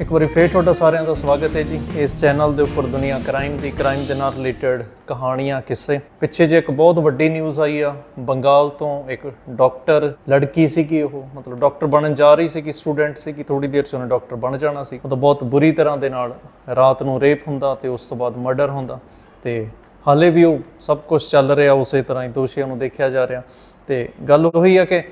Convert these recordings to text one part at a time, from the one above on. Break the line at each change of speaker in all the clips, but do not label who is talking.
ਇੱਕ ਵਾਰੀ ਫੇਰ ਤੁਹਾਡਾ ਸਾਰਿਆਂ ਦਾ ਸਵਾਗਤ ਹੈ ਜੀ। ਇਸ ਚੈਨਲ ਦੇ ਉੱਪਰ ਦੁਨੀਆ ਕ੍ਰਾਈਮ ਦੀ ਕ੍ਰਾਈਮ ਦੇ ਨਾਲ ਰਿਲੇਟਡ ਕਹਾਣੀਆਂ, ਕਿੱਸੇ। ਪਿੱਛੇ ਜੇ ਇੱਕ ਬਹੁਤ ਵੱਡੀ ਨਿਊਜ਼ ਆਈ ਆ, ਬੰਗਾਲ ਤੋਂ ਇੱਕ ਡਾਕਟਰ ਲੜਕੀ ਸੀਗੀ ਉਹ, ਮਤਲਬ ਡਾਕਟਰ ਬਣਨ ਜਾ ਰਹੀ ਸੀ ਕਿ ਸਟੂਡੈਂਟ ਸੀ ਕਿ ਥੋੜੀ ਦੇਰ ਚ ਉਹਨੇ ਡਾਕਟਰ ਬਣ ਜਾਣਾ ਸੀ। ਉਹ ਤਾਂ ਬਹੁਤ ਬੁਰੀ ਤਰ੍ਹਾਂ ਦੇ ਨਾਲ ਰਾਤ ਨੂੰ ਰੇਪ ਹੁੰਦਾ ਤੇ ਉਸ ਤੋਂ ਬਾਅਦ ਮਰਡਰ ਹੁੰਦਾ ਤੇ ਹਾਲੇ ਵੀ ਉਹ ਸਭ ਕੁਝ ਚੱਲ ਰਿਹਾ, ਉਸੇ ਤਰ੍ਹਾਂ ਹੀ ਦੋਸ਼ੀਆਂ ਨੂੰ ਦੇਖਿਆ ਜਾ ਰਿਹਾ। ਤੇ ਗੱਲ ਉਹੀ ਆ ਕਿ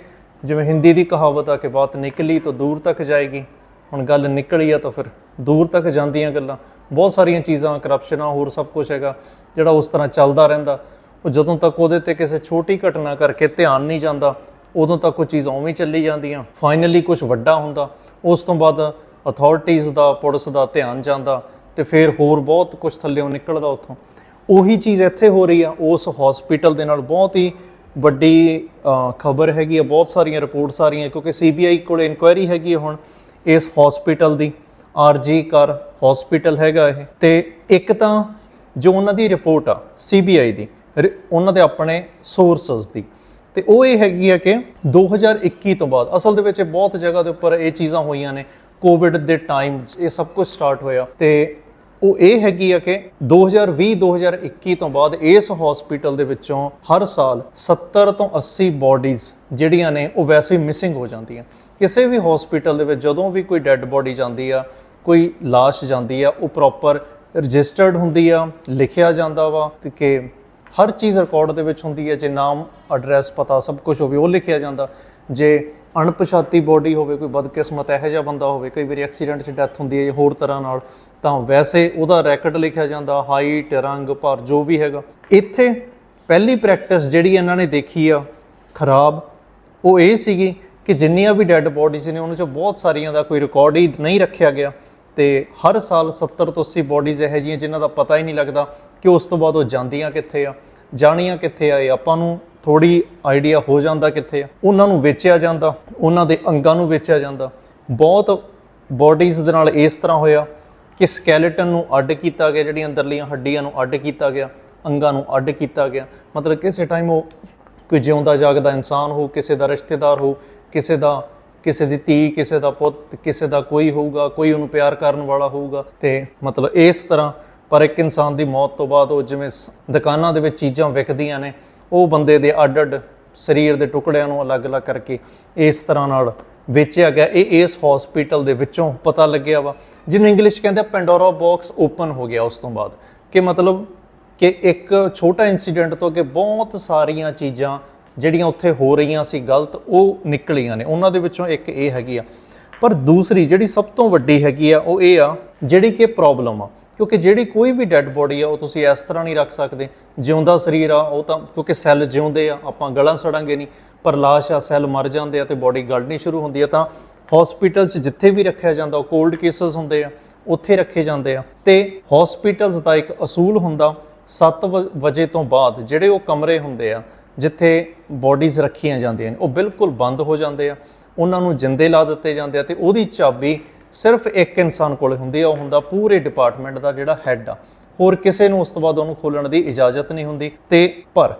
ਜਿਵੇਂ ਹਿੰਦੀ ਦੀ ਕਹਾਵਤ ਆ ਕਿ ਬਾਤ ਨਿਕਲੀ ਤਾਂ ਦੂਰ ਤੱਕ ਜਾਏਗੀ ਹੁਣ ਗੱਲ ਨਿਕਲੀ ਆ ਤਾਂ ਫਿਰ ਦੂਰ ਤੱਕ ਜਾਂਦੀਆਂ ਗੱਲਾਂ। ਬਹੁਤ ਸਾਰੀਆਂ ਚੀਜ਼ਾਂ ਕਰਪਸ਼ਨਾਂ ਹੋਰ ਸਭ ਕੁਝ ਹੈਗਾ, ਜਿਹੜਾ ਉਸ ਤਰ੍ਹਾਂ ਚੱਲਦਾ ਰਹਿੰਦਾ। ਉਹ ਜਦੋਂ ਤੱਕ ਉਹਦੇ ਤੇ ਕਿਸੇ ਛੋਟੀ ਘਟਨਾ ਕਰਕੇ ਧਿਆਨ ਨਹੀਂ ਜਾਂਦਾ, ਉਦੋਂ ਤੱਕ ਉਹ ਚੀਜ਼ ਉਵੇਂ ਚੱਲੀ ਜਾਂਦੀਆਂ। ਫਾਈਨਲੀ ਕੁਝ ਵੱਡਾ ਹੁੰਦਾ, ਉਸ ਤੋਂ ਬਾਅਦ ਅਥਾਰਟੀਜ਼ ਦਾ, ਪੁਲਿਸ ਦਾ ਧਿਆਨ ਜਾਂਦਾ ਤੇ ਫਿਰ ਹੋਰ ਬਹੁਤ ਕੁਝ ਥੱਲੇੋਂ ਨਿਕਲਦਾ ਉੱਥੋਂ। ਉਹੀ ਚੀਜ਼ ਇੱਥੇ ਹੋ ਰਹੀ ਆ, ਉਸ ਹਸਪੀਟਲ ਦੇ ਨਾਲ ਬਹੁਤ ਹੀ ਵੱਡੀ ਖਬਰ ਹੈਗੀ ਆ, ਬਹੁਤ ਸਾਰੀਆਂ ਰਿਪੋਰਟਸ ਆ ਰਹੀਆਂ, ਕਿਉਂਕਿ ਸੀਬੀਆਈ ਕੋਲ ਇਨਕੁਆਇਰੀ ਹੈਗੀ ਆ ਹੁਣ। ਇਸ ਹਸਪੀਟਲ ਦੀ ਆਰਜੀ ਕਰ ਹਸਪੀਟਲ ਹੈਗਾ ਇਹ। ਤੇ ਇੱਕ ਤਾਂ ਜੋ ਉਹਨਾਂ ਦੀ ਰਿਪੋਰਟ ਆ ਸੀਬੀਆਈ ਦੀ, ਰਿ- ਉਹਨਾਂ ਦੇ ਆਪਣੇ ਸੋਰਸਸ ਦੀ। ਤੇ ਉਹ ਇਹ ਹੈਗੀ ਆ ਕਿ 2021 ਤੋਂ ਬਾਅਦ, ਅਸਲ ਦੇ ਵਿੱਚ ਬਹੁਤ ਜਗ੍ਹਾ ਦੇ ਉੱਪਰ ਇਹ ਚੀਜ਼ਾਂ ਹੋਈਆਂ ਨੇ। ਕੋਵਿਡ ਦੇ ਟਾਈਮ ਇਹ ਸਭ ਕੁਝ ਸਟਾਰਟ ਹੋਇਆ। ਤੇ ਉਹ ਇਹ ਹੈਗੀ ਆ ਕਿ 2020-2021 ਤੋਂ ਬਾਅਦ ਇਸ ਹਸਪੀਟਲ ਦੇ ਵਿੱਚੋਂ ਹਰ ਸਾਲ 70 ਤੋਂ 80 ਬਾਡੀਜ਼ ਜਿਹੜੀਆਂ ਨੇ ਉਹ ਵੈਸੇ ਹੀ ਮਿਸਿੰਗ ਹੋ ਜਾਂਦੀਆਂ। ਕਿਸੇ ਵੀ ਹਸਪੀਟਲ ਦੇ ਵਿੱਚ ਜਦੋਂ ਵੀ ਕੋਈ ਡੈੱਡ ਬਾਡੀ ਜਾਂਦੀ ਆ, ਕੋਈ ਲਾਸ਼ ਜਾਂਦੀ ਆ, ਉਹ ਪ੍ਰੋਪਰ ਰਜਿਸਟਰਡ ਹੁੰਦੀ ਆ, ਲਿਖਿਆ ਜਾਂਦਾ ਵਾ ਕਿ ਹਰ ਚੀਜ਼ ਰਿਕਾਰਡ ਦੇ ਵਿੱਚ ਹੁੰਦੀ ਹੈ ਜੇ ਨਾਮ ਐਡਰੈਸ ਪਤਾ ਸਭ ਕੁਝ ਹੋਵੇ ਉਹ ਲਿਖਿਆ ਜਾਂਦਾ। ਜੇ ਅਣਪਛਾਤੀ ਬੋਡੀ ਹੋਵੇ, ਕੋਈ ਬਦਕਿਸਮਤ ਇਹੋ ਜਿਹਾ ਬੰਦਾ ਹੋਵੇ, ਕਈ ਵਾਰੀ ਐਕਸੀਡੈਂਟ 'ਚ ਡੈਥ ਹੁੰਦੀ ਹੈ ਜਾਂ ਹੋਰ ਤਰ੍ਹਾਂ ਨਾਲ, ਤਾਂ ਵੈਸੇ ਉਹਦਾ ਰੈਕਟ ਲਿਖਿਆ ਜਾਂਦਾ ਹਾਈਟ ਰੰਗ, ਭਰ, ਜੋ ਵੀ ਹੈਗਾ। ਇੱਥੇ ਪਹਿਲੀ ਪ੍ਰੈਕਟਿਸ ਜਿਹੜੀ ਇਹਨਾਂ ਨੇ ਦੇਖੀ ਆ, ਖਰਾਬ, ਉਹ ਇਹ ਸੀਗੀ ਕਿ ਜਿੰਨੀਆਂ ਵੀ ਡੈੱਡ ਬੋਡੀਜ਼ ਨੇ, ਉਹਨਾਂ 'ਚੋਂ ਬਹੁਤ ਸਾਰੀਆਂ ਦਾ ਕੋਈ ਰਿਕਾਰਡ ਹੀ ਨਹੀਂ ਰੱਖਿਆ ਗਿਆ। ਤੇ ਹਰ ਸਾਲ 70 ਤੋਂ 80 ਬੋਡੀਜ਼ ਇਹੋ ਜਿਹੀਆਂ, ਜਿਨ੍ਹਾਂ ਦਾ ਪਤਾ ਹੀ ਨਹੀਂ ਲੱਗਦਾ ਕਿ ਉਸ ਤੋਂ ਬਾਅਦ ਉਹ ਜਾਂਦੀਆਂ ਕਿੱਥੇ ਆ, ਜਾਣੀਆਂ ਕਿੱਥੇ ਆ, ਇਹ ਆਪਾਂ ਨੂੰ ਥੋੜੀ ਆਈਡੀਆ ਹੋ ਜਾਂਦਾ ਕਿੱਥੇ ਆ? ਉਹਨਾਂ ਨੂੰ ਵੇਚਿਆ ਜਾਂਦਾ, ਉਹਨਾਂ ਦੇ ਅੰਗਾਂ ਨੂੰ ਵੇਚਿਆ ਜਾਂਦਾ। ਬਹੁਤ ਬੋਡੀਜ਼ ਦੇ ਨਾਲ ਇਸ ਤਰ੍ਹਾਂ ਹੋਇਆ ਕਿ ਸਕੈਲੇਟਨ ਨੂੰ ਅੱਡ ਕੀਤਾ ਗਿਆ, ਜਿਹੜੀਆਂ ਅੰਦਰਲੀਆਂ ਹੱਡੀਆਂ ਨੂੰ ਅੱਡ ਕੀਤਾ ਗਿਆ, ਅੰਗਾਂ ਨੂੰ ਅੱਡ ਕੀਤਾ ਗਿਆ। ਮਤਲਬ ਕਿਸੇ ਟਾਈਮ ਉਹ ਕੋਈ ਜਿਉਂਦਾ ਜਾਗਦਾ ਇਨਸਾਨ ਹੋ ਕਿਸੇ ਦਾ ਰਿਸ਼ਤੇਦਾਰ ਹੋ ਕਿਸੇ ਦਾ, ਕਿਸੇ ਦੀ ਧੀ, ਕਿਸੇ ਦਾ ਪੁੱਤ, ਕਿਸੇ ਦਾ ਕੋਈ ਹੋਊਗਾ, ਕੋਈ ਉਹਨੂੰ ਪਿਆਰ ਕਰਨ ਵਾਲਾ ਹੋਊਗਾ ਤੇ ਮਤਲਬ ਇਸ ਤਰ੍ਹਾਂ ਪਰ ਇੱਕ ਇਨਸਾਨ ਦੀ ਮੌਤ ਤੋਂ ਬਾਅਦ ਉਹ ਜਿਵੇਂ ਸ- ਦੁਕਾਨਾਂ ਦੇ ਵਿੱਚ ਚੀਜ਼ਾਂ ਵਿਕਦੀਆਂ ਨੇ, ਉਹ ਬੰਦੇ ਦੇ ਅੱਡ-ਅੱਡ ਸਰੀਰ ਦੇ ਟੁਕੜਿਆਂ ਨੂੰ ਅਲੱਗ-ਅਲੱਗ ਕਰਕੇ ਇਸ ਤਰ੍ਹਾਂ ਨਾਲ ਵੇਚਿਆ ਗਿਆ। ਇਹ ਇਸ ਹਸਪੀਟਲ ਦੇ ਵਿੱਚੋਂ ਪਤਾ ਲੱਗਿਆ ਵਾ, ਜਿਹਨੂੰ ਇੰਗਲਿਸ਼ ਕਹਿੰਦੇ ਪੈਂਡੋਰਾ ਬਾਕਸ ਓਪਨ ਹੋ ਗਿਆ ਉਸ ਤੋਂ ਬਾਅਦ। ਕਿ ਮਤਲਬ ਕਿ ਇੱਕ ਛੋਟਾ ਇਨਸੀਡੈਂਟ ਤੋਂ ਕਿ ਬਹੁਤ ਸਾਰੀਆਂ ਚੀਜ਼ਾਂ ਜਿਹੜੀਆਂ ਉੱਥੇ ਹੋ ਰਹੀਆਂ ਸੀ, ਗਲਤ, ਉਹ ਨਿਕਲੀਆਂ ਨੇ। ਉਹਨਾਂ ਦੇ ਵਿੱਚੋਂ ਇੱਕ ਇਹ ਹੈਗੀ ਆ। ਪਰ ਦੂਸਰੀ ਜਿਹੜੀ ਸਭ ਤੋਂ ਵੱਡੀ ਹੈਗੀ ਆ, ਉਹ ਇਹ ਆ, ਜਿਹੜੀ ਕਿ ਪ੍ਰੋਬਲਮ ਆ ਕਿਉਂਕਿ ਜਿਹੜੀ ਕੋਈ ਵੀ ਡੈੱਡ ਬੋਡੀ ਆ, ਉਹ ਤੁਸੀਂ ਇਸ ਤਰ੍ਹਾਂ ਨਹੀਂ ਰੱਖ ਸਕਦੇ। ਜਿਉਂਦਾ ਸਰੀਰ ਆ, ਉਹ ਤਾਂ ਕਿਉਂਕਿ ਸੈੱਲ ਜਿਉਂਦੇ ਆ, ਆਪਾਂ ਗਲਾਂ ਸੜਾਂਗੇ ਨਹੀਂ, ਪਰ ਲਾਸ਼ ਆ ਸੈੱਲ ਮਰ ਜਾਂਦੇ ਆ ਤੇ ਬੋਡੀ ਗਲਣੀ ਸ਼ੁਰੂ ਹੁੰਦੀ ਆ, ਤਾਂ ਹਸਪੀਟਲ 'ਚ ਜਿੱਥੇ ਵੀ ਰੱਖਿਆ ਜਾਂਦਾ, ਉਹ ਕੋਲਡ ਕੇਸਸ ਹੁੰਦੇ ਆ, ਉੱਥੇ ਰੱਖੇ ਜਾਂਦੇ ਆ। ਤੇ ਹਸਪੀਟਲਸ ਦਾ ਇੱਕ ਅਸੂਲ ਹੁੰਦਾ 7 ਵਜੇ ਤੋਂ ਬਾਅਦ ਜਿਹੜੇ ਉਹ ਕਮਰੇ ਹੁੰਦੇ ਆ, ਜਿੱਥੇ ਬੋਡੀਜ਼ ਰੱਖੀਆਂ ਜਾਂਦੀਆਂ ਨੇ, ਉਹ ਬਿਲਕੁਲ ਬੰਦ ਹੋ ਜਾਂਦੇ ਆ, ਉਹਨਾਂ ਨੂੰ ਜਿੰਦੇ ਲਾ ਦਿੱਤੇ ਜਾਂਦੇ ਆ ਤੇ ਉਹਦੀ ਚਾਬੀ ਸਿਰਫ ਇੱਕ ਇਨਸਾਨ ਕੋਲੇ ਹੁੰਦੀ ਆ, ਉਹ ਹੁੰਦਾ ਪੂਰੇ ਡਿਪਾਰਟਮੈਂਟ ਦਾ ਜਿਹੜਾ ਹੈੱਡ ਆ। ਹੋਰ ਕਿਸੇ ਨੂੰ ਉਸ ਤੋਂ ਬਾਅਦ ਉਹਨੂੰ ਖੋਲਣ ਦੀ ਇਜਾਜ਼ਤ ਨਹੀਂ ਹੁੰਦੀ। ਤੇ ਪਰ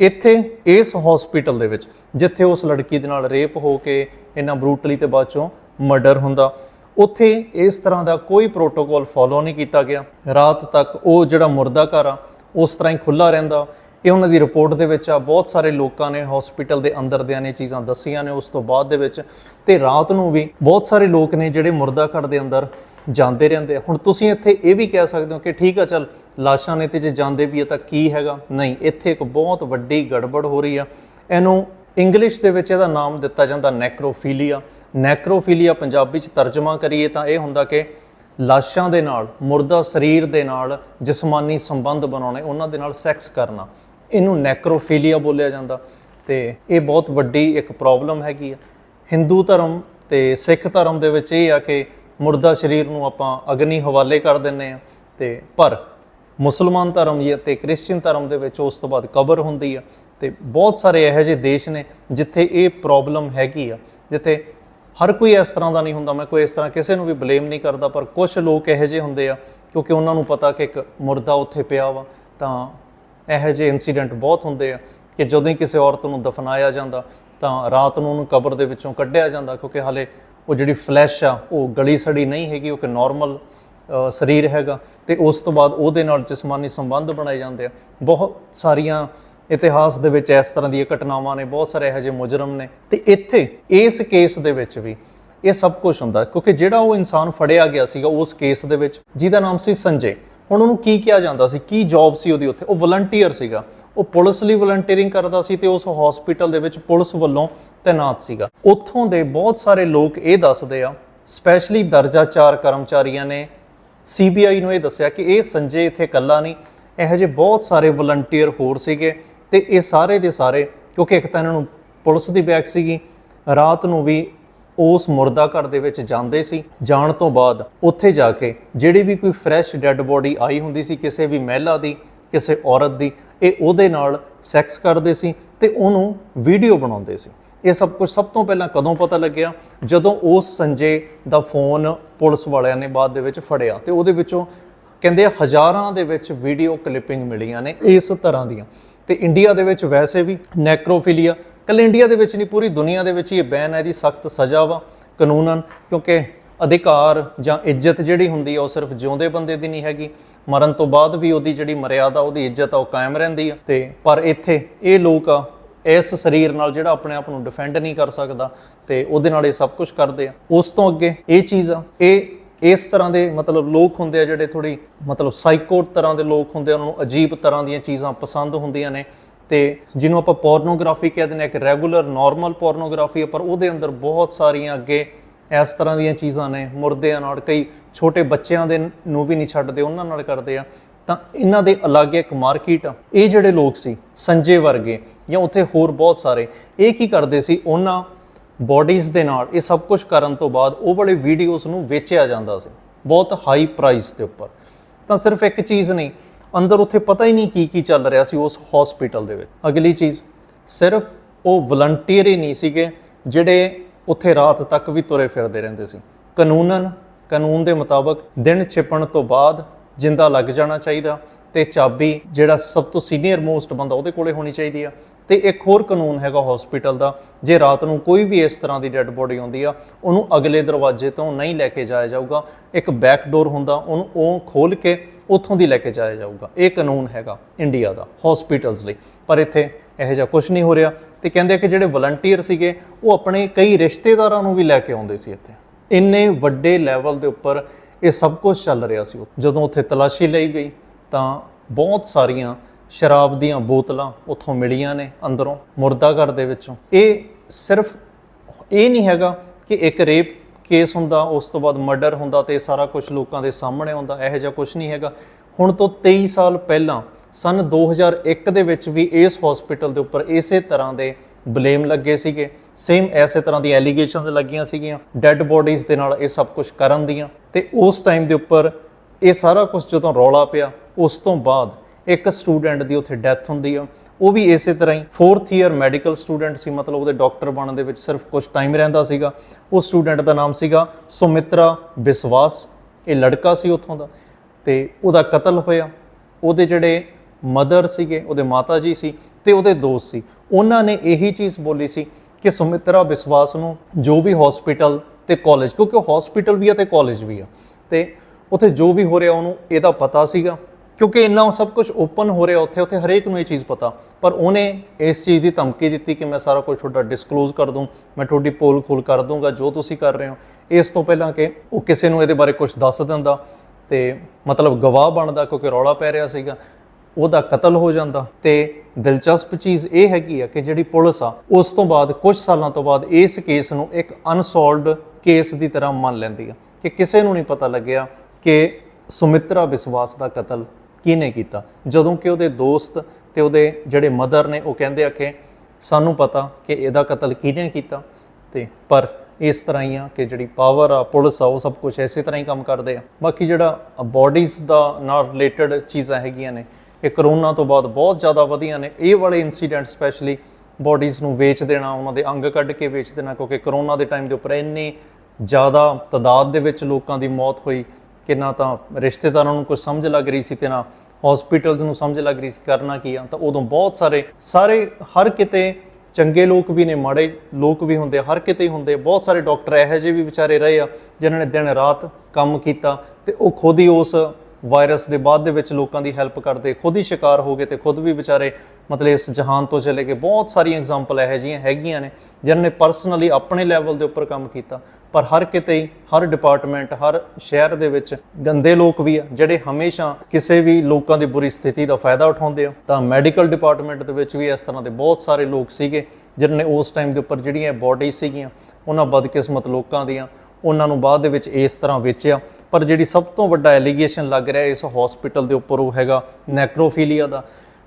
ਇੱਥੇ ਇਸ ਹਸਪੀਟਲ ਦੇ ਵਿੱਚ, ਜਿੱਥੇ ਉਸ ਲੜਕੀ ਦੇ ਨਾਲ ਰੇਪ ਹੋ ਕੇ ਇਹਨਾਂ ਬਰੂਟਲੀ ਤੇ ਬਾਅਦ ਚੋਂ ਮਰਡਰ ਹੁੰਦਾ, ਉੱਥੇ ਇਸ ਤਰ੍ਹਾਂ ਦਾ ਕੋਈ ਪ੍ਰੋਟੋਕੋਲ ਫੋਲੋ ਨਹੀਂ ਕੀਤਾ ਗਿਆ। ਰਾਤ ਤੱਕ ਉਹ ਜਿਹੜਾ ਮੁਰਦਾ ਘਰ ਆ, ਉਸ ਤਰ੍ਹਾਂ ਹੀ ਖੁੱਲਾ ਰਹਿੰਦਾ। ਇਹ ਉਹਨਾਂ ਦੀ ਰਿਪੋਰਟ ਦੇ ਵਿੱਚ ਆ, ਬਹੁਤ ਸਾਰੇ ਲੋਕਾਂ ਨੇ ਹਸਪੀਟਲ ਦੇ ਅੰਦਰ ਦਿਆਂ ਨੇ ਚੀਜ਼ਾਂ ਦੱਸੀਆਂ ਨੇ, ਉਸ ਤੋਂ ਬਾਅਦ ਦੇ ਵਿੱਚ ਤੇ ਰਾਤ ਨੂੰ ਵੀ ਬਹੁਤ ਸਾਰੇ ਲੋਕ ਨੇ ਜਿਹੜੇ ਮੁਰਦਾ ਘਰ ਦੇ ਅੰਦਰ ਜਾਂਦੇ ਰਹਿੰਦੇ ਆ। ਹੁਣ ਤੁਸੀਂ ਇੱਥੇ ਇਹ ਵੀ ਕਹਿ ਸਕਦੇ ਹੋ ਕਿ ਠੀਕ ਆ, ਚੱਲ ਲਾਸ਼ਾਂ ਨੇ ਤੇ ਜੇ ਜਾਂਦੇ ਵੀ ਆ ਤਾਂ ਕੀ ਹੈਗਾ? ਨਹੀਂ, ਇੱਥੇ ਇੱਕ ਬਹੁਤ ਵੱਡੀ ਗੜਬੜ ਹੋ ਰਹੀ ਆ। ਇਹਨੂੰ ਇੰਗਲਿਸ਼ ਦੇ ਵਿੱਚ ਇਹਦਾ ਨਾਮ ਦਿੱਤਾ ਜਾਂਦਾ ਨੈਕਰੋਫੀਲੀਆ ਨੈਕਰੋਫੀਲੀਆ ਪੰਜਾਬੀ ਚ ਤਰਜਮਾ ਕਰੀਏ ਤਾਂ ਇਹ ਹੁੰਦਾ ਕਿ ਲਾਸ਼ਾਂ ਦੇ ਨਾਲ, ਮੁਰਦਾ ਸਰੀਰ ਦੇ ਨਾਲ ਜਿਸਮਾਨੀ ਸੰਬੰਧ ਬਣਾਉਣੇ, ਉਹਨਾਂ ਦੇ ਨਾਲ ਸੈਕਸ ਕਰਨਾ। ਇਹਨੂੰ ਨੈਕਰੋਫੀਲੀਆ ਬੋਲਿਆ ਜਾਂਦਾ ਤੇ ਇਹ ਬਹੁਤ ਵੱਡੀ ਇੱਕ ਪ੍ਰੋਬਲਮ ਹੈਗੀ ਆ। ਹਿੰਦੂ ਧਰਮ ਤੇ ਸਿੱਖ ਧਰਮ ਦੇ ਵਿੱਚ ਇਹ ਆ ਕਿ ਮੁਰਦਾ ਸਰੀਰ ਨੂੰ ਆਪਾਂ ਅਗਨੀ ਹਵਾਲੇ ਕਰ ਦਿੰਨੇ ਆ ਤੇ ਪਰ ਮੁਸਲਮਾਨ ਧਰਮ ਜਾਂ ਤੇ ਕ੍ਰਿਸਚੀਅਨ ਧਰਮ ਦੇ ਵਿੱਚ ਉਸ ਤੋਂ ਬਾਅਦ ਕਬਰ ਹੁੰਦੀ ਆ ਤੇ ਬਹੁਤ ਸਾਰੇ ਇਹੋ ਜਿਹੇ ਦੇਸ਼ ਨੇ ਜਿੱਥੇ ਇਹ ਪ੍ਰੋਬਲਮ ਹੈਗੀ ਆ। ਜਿੱਥੇ ਹਰ ਕੋਈ ਇਸ ਤਰ੍ਹਾਂ ਦਾ ਨਹੀਂ ਹੁੰਦਾ, ਮੈਂ ਕੋਈ ਇਸ ਤਰ੍ਹਾਂ ਕਿਸੇ ਨੂੰ ਵੀ ਬਲੇਮ ਨਹੀਂ ਕਰਦਾ, ਪਰ ਕੁਝ ਲੋਕ ਇਹੋ ਜਿਹੇ ਹੁੰਦੇ ਆ ਕਿਉਂਕਿ ਉਹਨਾਂ ਨੂੰ ਪਤਾ ਕਿ ਇੱਕ ਮੁਰਦਾ ਉੱਥੇ ਪਿਆ ਵਾ, ਤਾਂ ਇਹੋ ਜਿਹੇ ਇਨਸੀਡੈਂਟ ਬਹੁਤ ਹੁੰਦੇ ਆ ਕਿ ਜਦੋਂ ਹੀ ਕਿਸੇ ਔਰਤ ਨੂੰ ਦਫਨਾਇਆ ਜਾਂਦਾ, ਤਾਂ ਰਾਤ ਨੂੰ ਉਹਨੂੰ ਕਬਰ ਦੇ ਵਿੱਚੋਂ ਕੱਢਿਆ ਜਾਂਦਾ, ਕਿਉਂਕਿ ਹਾਲੇ ਉਹ ਜਿਹੜੀ ਫਲੈਸ਼ ਆ, ਉਹ ਗਲੀ ਸੜੀ ਨਹੀਂ ਹੈਗੀ, ਉਹ ਕਿ ਨਾਰਮਲ ਸਰੀਰ ਹੈਗਾ ਤੇ ਉਸ ਤੋਂ ਬਾਅਦ ਉਹਦੇ ਨਾਲ ਜਿਸਮਾਨੀ ਸੰਬੰਧ ਬਣਾਏ ਜਾਂਦੇ ਆ। ਬਹੁਤ ਸਾਰੀਆਂ ਇਤਿਹਾਸ ਦੇ ਵਿੱਚ ਇਸ ਤਰ੍ਹਾਂ ਦੀਆਂ ਘਟਨਾਵਾਂ ਨੇ, ਬਹੁਤ ਸਾਰੇ ਇਹੋ ਜਿਹੇ ਮੁਜਰਮ ਨੇ ਤੇ ਇੱਥੇ ਇਸ ਕੇਸ ਦੇ ਵਿੱਚ ਵੀ ਇਹ ਸਭ ਕੁਝ ਹੁੰਦਾ, ਕਿਉਂਕਿ ਜਿਹੜਾ ਉਹ ਇਨਸਾਨ ਫੜਿਆ ਗਿਆ ਸੀਗਾ ਉਸ ਕੇਸ ਦੇ ਵਿੱਚ, ਜਿਹਦਾ ਨਾਮ ਸੀ ਸੰਜੇ। ਹੁਣ ਉਹਨੂੰ ਕੀ ਕਿਹਾ ਜਾਂਦਾ ਸੀ? ਕੀ ਜੌਬ ਸੀ ਉਹਦੀ ਉੱਥੇ? ਉਹ ਵਲੰਟੀਅਰ ਸੀਗਾ। ਉਹ ਪੁਲਿਸ ਲਈ ਵਲੰਟੀਅਰਿੰਗ ਕਰਦਾ ਸੀ ਤੇ ਉਸ ਹਸਪੀਟਲ ਦੇ ਵਿੱਚ ਪੁਲਿਸ ਵੱਲੋਂ ਤਾਇਨਾਤ ਸੀਗਾ। ਉੱਥੋਂ ਦੇ ਬਹੁਤ ਸਾਰੇ ਲੋਕ ਇਹ ਦੱਸਦੇ ਆ ਸਪੈਸ਼ਲੀ ਦਰਜਾ 4 ਕਰਮਚਾਰੀਆਂ ਨੇ ਸੀਬੀਆਈ ਨੂੰ ਇਹ ਦੱਸਿਆ ਕਿ ਇਹ ਸੰਜੇ ਇੱਥੇ ਇਕੱਲਾ ਨਹੀਂ, ਇਹੋ ਜਿਹੇ ਬਹੁਤ ਸਾਰੇ ਵਲੰਟੀਅਰ ਹੋਰ ਸੀਗੇ ਤੇ ਇਹ ਸਾਰੇ ਦੇ ਸਾਰੇ, ਕਿਉਂਕਿ ਇੱਕ ਤਾਂ ਇਹਨਾਂ ਨੂੰ ਪੁਲਿਸ ਦੀ ਬੈਕ ਸੀਗੀ, ਰਾਤ ਨੂੰ ਵੀ ਉਸ ਮੁਰਦਾ ਘਰ ਦੇ ਵਿੱਚ ਜਾਂਦੇ ਸੀ। ਜਾਣ ਤੋਂ ਬਾਅਦ ਉੱਥੇ ਜਾ ਕੇ ਜਿਹੜੀ ਵੀ ਕੋਈ ਫਰੈਸ਼ ਡੈੱਡ ਬੋਡੀ ਆਈ ਹੁੰਦੀ ਸੀ, ਕਿਸੇ ਵੀ ਮਹਿਲਾ ਦੀ, ਕਿਸੇ ਔਰਤ ਦੀ, ਇਹ ਉਹਦੇ ਨਾਲ ਸੈਕਸ ਕਰਦੇ ਸੀ ਤੇ ਉਹਨੂੰ ਵੀਡੀਓ ਬਣਾਉਂਦੇ ਸੀ। ਇਹ ਸਭ ਕੁਝ ਸਭ ਤੋਂ ਪਹਿਲਾਂ ਕਦੋਂ ਪਤਾ ਲੱਗਿਆ? ਜਦੋਂ ਉਸ ਸੰਜੇ ਦਾ ਫੋਨ ਪੁਲਿਸ ਵਾਲਿਆਂ ਨੇ ਬਾਅਦ ਦੇ ਵਿੱਚ ਫੜਿਆ ਤੇ ਉਹਦੇ ਵਿੱਚੋਂ ਕਹਿੰਦੇ ਹਜ਼ਾਰਾਂ ਦੇ ਵਿੱਚ ਵੀਡੀਓ ਕਲਿੱਪਿੰਗ ਮਿਲੀਆਂ ਨੇ ਇਸ ਤਰ੍ਹਾਂ ਦੀਆਂ। ਤੇ ਇੰਡੀਆ ਦੇ ਵਿੱਚ ਵੈਸੇ ਵੀ ਨੈਕਰੋਫੀਲੀਆ ਕੱਲ ਇੰਡੀਆ ਦੇ ਵਿੱਚ ਨਹੀਂ, ਪੂਰੀ ਦੁਨੀਆ ਦੇ ਵਿੱਚ ਹੀ ਇਹ ਬੈਨ ਹੈ ਇਹਦੀ ਸਖਤ ਸਜ਼ਾ ਵਾ, ਕਾਨੂੰਨਨ, ਕਿਉਂਕਿ ਅਧਿਕਾਰ ਜਾਂ ਇੱਜ਼ਤ ਜਿਹੜੀ ਹੁੰਦੀ ਆ, ਉਹ ਸਿਰਫ ਜਿਉਂਦੇ ਬੰਦੇ ਦੀ ਨਹੀਂ ਹੈਗੀ। ਮਰਨ ਤੋਂ ਬਾਅਦ ਵੀ ਉਹਦੀ ਜਿਹੜੀ ਮਰਿਆਦਾ, ਉਹਦੀ ਇੱਜ਼ਤ ਆ, ਉਹ ਕਾਇਮ ਰਹਿੰਦੀ ਆ। ਤੇ ਪਰ ਇੱਥੇ ਇਹ ਲੋਕ ਆ, ਇਸ ਸਰੀਰ ਨਾਲ ਜਿਹੜਾ ਆਪਣੇ ਆਪ ਨੂੰ ਡਿਫੈਂਡ ਨਹੀਂ ਕਰ ਸਕਦਾ, ਤੇ ਉਹਦੇ ਨਾਲ ਇਹ ਸਭ ਕੁਝ ਕਰਦੇ ਆ। ਉਸ ਤੋਂ ਅੱਗੇ ਇਹ ਚੀਜ਼ ਆ, ਇਹ ਇਸ ਤਰ੍ਹਾਂ ਦੇ ਮਤਲਬ ਲੋਕ ਹੁੰਦੇ ਆ, ਜਿਹੜੇ ਥੋੜੀ ਮਤਲਬ ਸਾਈਕੋਟ ਤਰ੍ਹਾਂ ਦੇ ਲੋਕ ਹੁੰਦੇ ਆ, ਉਹਨਾਂ ਨੂੰ ਅਜੀਬ ਤਰ੍ਹਾਂ ਦੀਆਂ ਚੀਜ਼ਾਂ ਪਸੰਦ ਹੁੰਦੀਆਂ ਨੇ। ਤੇ ਜਿਹਨੂੰ ਆਪਾਂ ਪੋਰਨੋਗ੍ਰਾਫੀ ਕਹਿੰਦੇ ਨੇ ਇੱਕ ਰੈਗੂਲਰ ਨਾਰਮਲ ਪੋਰਨੋਗ੍ਰਾਫੀ ਪਰ ਉਹਦੇ ਅੰਦਰ ਬਹੁਤ ਸਾਰੀਆਂ ਅੱਗੇ ਇਸ ਤਰ੍ਹਾਂ ਦੀਆਂ ਚੀਜ਼ਾਂ ਨੇ, ਮੁਰਦਿਆਂ ਨਾਲ, ਕਈ ਛੋਟੇ ਬੱਚਿਆਂ ਦੇ ਨੂੰ ਵੀ ਨਹੀਂ ਛੱਡਦੇ, ਉਹਨਾਂ ਨਾਲ ਕਰਦੇ ਆ। ਤਾਂ ਇਹਨਾਂ ਦੇ ਅਲੱਗ ਇੱਕ ਮਾਰਕੀਟ ਆ। ਇਹ ਜਿਹੜੇ ਲੋਕ ਸੀ, ਸੰਜੇ ਵਰਗੇ ਜਾਂ ਉੱਥੇ ਹੋਰ ਬਹੁਤ ਸਾਰੇ, ਇਹ ਕੀ ਕਰਦੇ ਸੀ, ਉਹਨਾਂ ਬੋਡੀਜ਼ ਦੇ ਨਾਲ, ਇਹ ਸਭ ਕੁਝ ਕਰਨ ਤੋਂ ਬਾਅਦ ਉਹ ਵਾਲੇ ਵੀਡੀਓਜ਼ ਨੂੰ ਵੇਚਿਆ ਜਾਂਦਾ ਸੀ, ਬਹੁਤ ਹਾਈ ਪ੍ਰਾਈਸ ਦੇ ਉੱਪਰ। ਤਾਂ ਸਿਰਫ ਇੱਕ ਚੀਜ਼ ਨਹੀਂ ਅੰਦਰ ਉੱਥੇ ਪਤਾ ਹੀ ਨਹੀਂ ਕੀ ਕੀ ਚੱਲ ਰਿਹਾ ਸੀ ਉਸ ਹਸਪੀਟਲ ਦੇ ਵਿੱਚ। ਅਗਲੀ ਚੀਜ਼, ਸਿਰਫ ਉਹ ਵਲੰਟੀਅਰ ਹੀ ਨਹੀਂ ਸੀਗੇ ਜਿਹੜੇ ਉੱਥੇ ਰਾਤ ਤੱਕ ਵੀ ਤੁਰੇ ਫਿਰਦੇ ਰਹਿੰਦੇ ਸੀ। ਕਾਨੂੰਨਨ, ਕਾਨੂੰਨ ਦੇ ਮੁਤਾਬਕ ਦਿਨ ਛਿਪਣ ਤੋਂ ਬਾਅਦ ਜਿੰਦਾ ਲੱਗ ਜਾਣਾ ਚਾਹੀਦਾ ਤੇ ਚਾਬੀ ਜਿਹੜਾ ਸਭ ਤੋਂ ਸੀਨੀਅਰ ਮੋਸਟ ਬੰਦਾ ਉਹਦੇ ਕੋਲੇ ਹੋਣੀ ਚਾਹੀਦੀ ਆ। ਤੇ ਇੱਕ ਹੋਰ ਕਾਨੂੰਨ ਹੈਗਾ ਹਸਪੀਟਲ ਦਾ, ਜੇ ਰਾਤ ਨੂੰ ਕੋਈ ਵੀ ਇਸ ਤਰ੍ਹਾਂ ਦੀ ਡੈੱਡ ਬੋਡੀ ਆਉਂਦੀ ਆ, ਉਹਨੂੰ ਅਗਲੇ ਦਰਵਾਜ਼ੇ ਤੋਂ ਨਹੀਂ ਲੈ ਕੇ ਜਾਇਆ ਜਾਊਗਾ। ਇੱਕ ਬੈਕ ਡੋਰ ਹੁੰਦਾ, ਉਹਨੂੰ ਉਹ ਖੋਲ ਕੇ ਉੱਥੋਂ ਦੀ ਲੈ ਕੇ ਜਾਇਆ ਜਾਊਗਾ। ਇਹ ਕਾਨੂੰਨ ਹੈਗਾ ਇੰਡੀਆ ਦਾ ਹਸਪੀਟਲਸ ਲਈ। ਪਰ ਇੱਥੇ ਇਹੋ ਜਿਹਾ ਕੁਝ ਨਹੀਂ ਹੋ ਰਿਹਾ ਤੇ ਕਹਿੰਦੇ ਕਿ ਜਿਹੜੇ ਵਲੰਟੀਅਰ ਸੀਗੇ, ਉਹ ਆਪਣੇ ਕਈ ਰਿਸ਼ਤੇਦਾਰਾਂ ਨੂੰ ਵੀ ਲੈ ਕੇ ਆਉਂਦੇ ਸੀ ਇੱਥੇ। ਇੰਨੇ ਵੱਡੇ ਲੈਵਲ ਦੇ ਉੱਪਰ ਇਹ ਸਭ ਕੁਝ ਚੱਲ ਰਿਹਾ ਸੀ। ਜਦੋਂ ਉੱਥੇ ਤਲਾਸ਼ੀ ਲਈ ਗਈ ਤਾਂ ਬਹੁਤ ਸਾਰੀਆਂ ਸ਼ਰਾਬ ਦੀਆਂ ਬੋਤਲਾਂ ਉੱਥੋਂ ਮਿਲੀਆਂ ਨੇ ਅੰਦਰੋਂ ਮੁਰਦਾ ਘਰ ਦੇ ਵਿੱਚੋਂ। ਇਹ ਸਿਰਫ ਇਹ ਨਹੀਂ ਹੈਗਾ ਕਿ ਇੱਕ ਰੇਪ ਕੇਸ ਹੁੰਦਾ, ਉਸ ਤੋਂ ਬਾਅਦ ਮਰਡਰ ਹੁੰਦਾ ਤੇ ਇਹ ਸਾਰਾ ਕੁਝ ਲੋਕਾਂ ਦੇ ਸਾਹਮਣੇ ਆਉਂਦਾ, ਇਹੋ ਜਿਹਾ ਕੁਝ ਨਹੀਂ ਹੈਗਾ। ਹੁਣ ਤੋਂ 23 ਸਾਲ ਪਹਿਲਾਂ, ਸਨ 2001 ਦੇ ਵਿੱਚ ਵੀ ਇਸ ਹਸਪੀਟਲ ਦੇ ਉੱਪਰ ਇਸੇ ਤਰ੍ਹਾਂ ਦੇ ਬਲੇਮ ਲੱਗੇ ਸੀਗੇ। ਸੇਮ ਐਸੇ ਤਰ੍ਹਾਂ ਦੀ ਐਲੀਗੇਸ਼ਨਸ ਲੱਗੀਆਂ ਸੀਗੀਆਂ ਡੈੱਡ ਬੋਡੀਜ਼ ਦੇ ਨਾਲ ਇਹ ਸਭ ਕੁਝ ਕਰਨ ਦੀਆਂ। ਤੇ ਉਸ ਟਾਈਮ ਦੇ ਉੱਪਰ ਇਹ ਸਾਰਾ ਕੁਝ ਜਦੋਂ ਰੌਲਾ ਪਿਆ ਉਸ ਤੋਂ ਬਾਅਦ ਇੱਕ ਸਟੂਡੈਂਟ ਦੀ ਉੱਥੇ ਡੈਥ ਹੁੰਦੀ ਆ। ਉਹ ਵੀ ਇਸੇ ਤਰ੍ਹਾਂ ਹੀ 4th ਇਅਰ ਮੈਡੀਕਲ ਸਟੂਡੈਂਟ ਸੀ, ਮਤਲਬ ਉਹਦੇ ਡਾਕਟਰ ਬਣਨ ਦੇ ਵਿੱਚ ਸਿਰਫ ਕੁਝ ਟਾਈਮ ਰਹਿੰਦਾ ਸੀਗਾ। ਉਹ ਸਟੂਡੈਂਟ ਦਾ ਨਾਮ ਸੀਗਾ ਸੁਮਿਤਰਾ ਬਿਸਵਾਸ। ਇਹ ਲੜਕਾ ਸੀ ਉੱਥੋਂ ਦਾ ਤੇ ਉਹਦਾ ਕਤਲ ਹੋਇਆ। ਉਹਦੇ ਜਿਹੜੇ ਮਦਰ ਸੀਗੇ, ਉਹਦੇ ਮਾਤਾ ਜੀ ਸੀ ਤੇ ਉਹਦੇ ਦੋਸਤ ਸੀ। ਉਹਨਾਂ ਨੇ ਇਹੀ ਚੀਜ਼ ਬੋਲੀ ਸੀ ਕਿ ਸੁਮਿਤਰਾ ਵਿਸ਼ਵਾਸ ਨੂੰ ਜੋ ਵੀ ਹਸਪੀਟਲ ਤੇ ਕਾਲਜ ਕਿਉਂਕਿ ਉਹ ਹਸਪੀਟਲ ਵੀ ਆ ਤੇ ਕਾਲਜ ਵੀ ਆ ਤੇ ਉੱਥੇ ਜੋ ਵੀ ਹੋ ਰਿਹਾ ਉਹਨੂੰ ਇਹਦਾ ਪਤਾ ਸੀਗਾ। ਕਿਉਂਕਿ ਇੰਨਾ ਸਭ ਕੁਝ ਓਪਨ ਹੋ ਰਿਹਾ ਉੱਥੇ ਉੱਥੇ ਹਰੇਕ ਨੂੰ ਇਹ ਚੀਜ਼ ਪਤਾ। ਪਰ ਉਹਨੇ ਇਸ ਚੀਜ਼ ਦੀ ਧਮਕੀ ਦਿੱਤੀ ਕਿ ਮੈਂ ਸਾਰਾ ਕੁਝ ਤੁਹਾਡਾ ਡਿਸਕਲੋਜ਼ ਕਰ ਦੂੰ, ਮੈਂ ਤੁਹਾਡੀ ਪੋਲ ਖੋਲ ਕਰ ਦੂੰਗਾ, ਜੋ ਤੁਸੀਂ ਕਰ ਰਹੇ ਹੋ। ਇਸ ਤੋਂ ਪਹਿਲਾਂ ਕਿ ਉਹ ਕਿਸੇ ਨੂੰ ਇਹਦੇ ਬਾਰੇ ਕੁਝ ਦੱਸ ਦਿੰਦਾ ਤੇ ਮਤਲਬ ਗਵਾਹ ਬਣਦਾ ਕਿਉਂਕਿ ਰੌਲਾ ਪੈ ਰਿਹਾ ਸੀਗਾ, ਉਹਦਾ ਕਤਲ ਹੋ ਜਾਂਦਾ। ਤੇ ਦਿਲਚਸਪ ਚੀਜ਼ ਇਹ ਹੈਗੀ ਆ ਕਿ ਜਿਹੜੀ ਪੁਲਿਸ ਆ, ਉਸ ਤੋਂ ਬਾਅਦ ਕੁਝ ਸਾਲਾਂ ਤੋਂ ਬਾਅਦ ਇਸ ਕੇਸ ਨੂੰ ਇੱਕ ਅਨਸੋਲਵਡ ਕੇਸ ਦੀ ਤਰ੍ਹਾਂ ਮੰਨ ਲੈਂਦੀ ਆ। ਕਿ ਕਿਸੇ ਨੂੰ ਨਹੀਂ ਪਤਾ ਲੱਗਿਆ ਕਿ ਸੁਮਿਤਰਾ ਵਿਸ਼ਵਾਸ ਦਾ ਕਤਲ ਕਿਹਨੇ ਕੀਤਾ? ਜਦੋਂ ਕਿ ਉਹਦੇ ਦੋਸਤ ਤੇ ਉਹਦੇ ਜਿਹੜੇ ਮਦਰ ਨੇ, ਉਹ ਕਹਿੰਦੇ ਆ ਕਿ ਸਾਨੂੰ ਪਤਾ ਕਿ ਇਹਦਾ ਕਤਲ ਕਿਹਨੇ ਕੀਤਾ? ਤੇ ਪਰ ਇਸ ਤਰ੍ਹਾਂ ਹੀ ਆ ਕਿ ਜਿਹੜੀ ਪਾਵਰ ਆ, ਪੁਲਿਸ ਆ, ਉਹ ਸਭ ਕੁਝ ਇਸੇ ਤਰ੍ਹਾਂ ਹੀ ਕੰਮ ਕਰਦੇ ਆ। ਬਾਕੀ ਜਿਹੜਾ ਬਾਡੀਜ਼ ਦਾ ਨਾਲ ਰਿਲੇਟਡ ਚੀਜ਼ਾਂ ਹੈਗੀਆਂ ਨੇ, ਇਹ ਕਰੋਨਾ ਤੋਂ ਬਾਅਦ ਬਹੁਤ ਜ਼ਿਆਦਾ ਵਧੀਆਂ ਨੇ। ਇਹ ਵਾਲੇ ਇਨਸੀਡੈਂਟ ਸਪੈਸ਼ਲੀ ਬਾਡੀਜ਼ ਨੂੰ ਵੇਚ ਦੇਣਾ, ਉਹਨਾਂ ਦੇ ਅੰਗ ਕੱਢ ਕੇ ਵੇਚ ਦੇਣਾ, ਕਿਉਂਕਿ ਕਰੋਨਾ ਦੇ ਟਾਈਮ ਦੇ ਉੱਪਰ ਇੰਨੀ ਜ਼ਿਆਦਾ ਤਦਾਦ ਦੇ ਵਿੱਚ ਲੋਕਾਂ ਦੀ ਮੌਤ ਹੋਈ ਕਿ ਨਾ ਤਾਂ ਰਿਸ਼ਤੇਦਾਰਾਂ ਨੂੰ ਕੁਝ ਸਮਝ ਲੱਗ ਰਹੀ ਸੀ ਤੇ ਨਾ ਹਸਪੀਟਲਸ ਨੂੰ ਸਮਝ ਲੱਗ ਰਹੀ ਸੀ, ਕਰਨਾ ਕੀ ਆ? ਤਾਂ ਉਦੋਂ ਬਹੁਤ ਸਾਰੇ ਸਾਰੇ, ਹਰ ਕਿਤੇ ਚੰਗੇ ਲੋਕ ਵੀ ਨੇ, ਮਾੜੇ ਲੋਕ ਵੀ ਹੁੰਦੇ, ਹਰ ਕਿਤੇ ਹੀ ਹੁੰਦੇ, ਬਹੁਤ ਸਾਰੇ ਡਾਕਟਰ ਇਹੋ ਜਿਹੇ ਵੀ ਵਿਚਾਰੇ ਰਹੇ ਆ, ਜਿਨ੍ਹਾਂ ਨੇ ਦਿਨ ਰਾਤ ਕੰਮ ਕੀਤਾ ਤੇ ਉਹ ਖੁਦ ਹੀ ਉਸ ਵਾਇਰਸ ਦੇ ਬਾਅਦ ਦੇ ਵਿੱਚ ਲੋਕਾਂ ਦੀ ਹੈਲਪ ਕਰਦੇ, ਖੁਦ ਹੀ ਸ਼ਿਕਾਰ ਹੋ ਗਏ ਤੇ ਖੁਦ ਵੀ ਵਿਚਾਰੇ ਮਤਲਬ ਇਸ ਜਹਾਨ ਤੋਂ ਚਲੇ ਗਏ। ਬਹੁਤ ਸਾਰੀਆਂ ਐਗਜ਼ਾਮਪਲ ਇਹੋ ਜਿਹੀਆਂ ਹੈਗੀਆਂ ਨੇ, ਜਿਨ੍ਹਾਂ ਨੇ ਪਰਸਨਲੀ ਆਪਣੇ ਲੈਵਲ ਦੇ ਉੱਪਰ ਕੰਮ ਕੀਤਾ। ਪਰ ਹਰ ਕਿਤੇ ਹਰ ਡਿਪਾਰਟਮੈਂਟ ਹਰ ਸ਼ਹਿਰ ਦੇ ਵਿੱਚ ਗੰਦੇ ਲੋਕ ਵੀ ਆ, ਜਿਹੜੇ ਹਮੇਸ਼ਾ ਕਿਸੇ ਵੀ ਲੋਕਾਂ ਦੀ ਬੁਰੀ ਸਥਿਤੀ ਦਾ ਫਾਇਦਾ ਉਠਾਉਂਦੇ ਆ। ਤਾਂ ਮੈਡੀਕਲ ਡਿਪਾਰਟਮੈਂਟ ਦੇ ਵਿੱਚ ਵੀ ਇਸ ਤਰ੍ਹਾਂ ਦੇ ਬਹੁਤ ਸਾਰੇ ਲੋਕ ਸੀਗੇ ਜਿਨ੍ਹਾਂ ਨੇ ਉਸ ਟਾਈਮ ਦੇ ਉੱਪਰ ਜਿਹੜੀਆਂ ਬੋਡੀ ਸੀਗੀਆਂ, ਉਹਨਾਂ ਬਦਕਿਸਮਤ ਲੋਕਾਂ ਦੀਆਂ, ਉਹਨਾਂ ਨੂੰ ਬਾਅਦ ਦੇ ਵਿੱਚ ਇਸ ਤਰ੍ਹਾਂ ਵੇਚਿਆ। ਪਰ ਜਿਹੜੀ ਸਭ ਤੋਂ ਵੱਡਾ ਐਲੀਗੇਸ਼ਨ ਲੱਗ ਰਿਹਾ ਇਸ ਹਸਪੀਟਲ ਦੇ ਉੱਪਰ ਉਹ ਹੈਗਾ ਨੈਕਰੋਫੀਲੀਆ ਦਾ,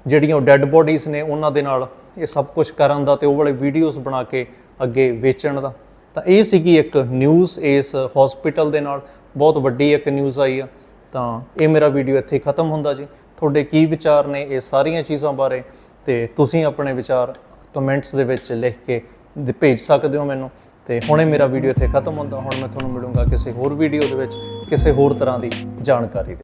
ਜਿਹੜੀਆਂ ਉਹ ਡੈੱਡ ਬੋਡੀਜ਼ ਨੇ ਉਹਨਾਂ ਦੇ ਨਾਲ ਇਹ ਸਭ ਕੁਝ ਕਰਨ ਦਾ ਤੇ ਉਹ ਵਾਲੇ ਵੀਡੀਓਜ਼ ਬਣਾ ਕੇ ਅੱਗੇ ਵੇਚਣ ਦਾ। ਤਾਂ ਇਹ ਸੀਗੀ ਇੱਕ ਨਿਊਜ਼ ਇਸ ਹਸਪੀਟਲ ਦੇ ਨਾਲ। ਬਹੁਤ ਵੱਡੀ ਇੱਕ ਨਿਊਜ਼ ਆਈ ਆ। ਤਾਂ ਇਹ ਮੇਰਾ ਵੀਡੀਓ ਇੱਥੇ ਖਤਮ ਹੁੰਦਾ ਜੀ। ਤੁਹਾਡੇ ਕੀ ਵਿਚਾਰ ਨੇ ਇਹ ਸਾਰੀਆਂ ਚੀਜ਼ਾਂ ਬਾਰੇ? ਤੇ ਤੁਸੀਂ ਆਪਣੇ ਵਿਚਾਰ ਕਮੈਂਟਸ ਦੇ ਵਿੱਚ ਲਿਖ ਕੇ ਭੇਜ ਸਕਦੇ ਹੋ ਮੈਨੂੰ। ਤੇ ਹੁਣੇ ਮੇਰਾ ਵੀਡੀਓ ਇੱਥੇ ਖਤਮ ਹੁੰਦਾ। ਹੁਣ ਮੈਂ ਤੁਹਾਨੂੰ ਮਿਲੂੰਗਾ ਕਿਸੇ ਹੋਰ ਵੀਡੀਓ ਦੇ ਵਿੱਚ ਕਿਸੇ ਹੋਰ ਤਰ੍ਹਾਂ ਦੀ ਜਾਣਕਾਰੀ ਦੇ